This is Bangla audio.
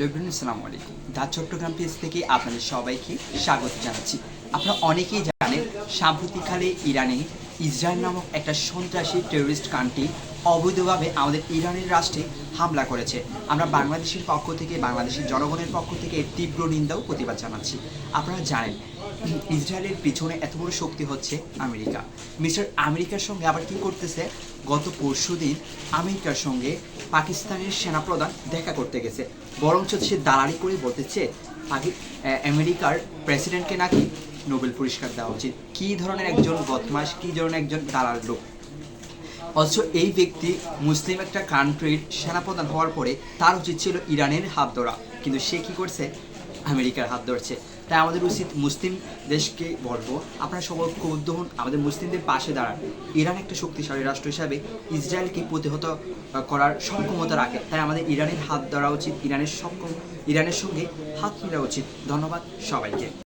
হ্যালো এভরিওয়ান আসসালামু আলাইকুম। দা চট্টগ্রাম পেজ থেকে আপনাদের সবাইকে স্বাগত জানাচ্ছি। আপনারা অনেকেই জানেন, সাম্প্রতিককালে ইরানে ইসরায়েল নামক একটা সন্ত্রাসী টেররিস্ট কান্ট্রি অবৈধভাবে আমাদের ইরানের রাষ্ট্রে হামলা করেছে। আমরা বাংলাদেশের পক্ষ থেকে, বাংলাদেশের জনগণের পক্ষ থেকে তীব্র নিন্দা ও প্রতিবাদ জানাচ্ছি। আপনারা জানেন, ইসরায়েলের পিছনে এত বড় শক্তি হচ্ছে আমেরিকা। মিস্টার আমেরিকার সঙ্গে আবার কি করতেছে? গত পরশু দিন আমেরিকার সঙ্গে পাকিস্তানের সেনাপ্রধান দেখা করতে গেছে। বরঞ্চ সে দালালি করে বলতেছে আমেরিকার প্রেসিডেন্টকে নাকি নোবেল পুরস্কার দেওয়া উচিত। কী ধরনের একজন বদমাস কী ধরনের একজন দালাল লোক? অথচ এই ব্যক্তি মুসলিম একটা কান্ট্রির সেনাপ্রধান হওয়ার পরে তার উচিত ছিল ইরানের হাত ধরা। কিন্তু সে কি করছে? আমেরিকার হাত ধরছে। তাই আমাদের উচিত মুসলিম দেশকে বলব, আপনারা সবাই ক্ষুব্ধ হন, আমাদের মুসলিমদের পাশে দাঁড়ান। ইরান একটা শক্তিশালী রাষ্ট্র হিসাবে ইসরায়েলকে প্রতিহত করার সক্ষমতা রাখে। তাই আমাদের ইরানের হাত ধরা উচিত, ইরানের সক্ষম, ইরানের সঙ্গে হাত মেলা উচিত। ধন্যবাদ সবাইকে।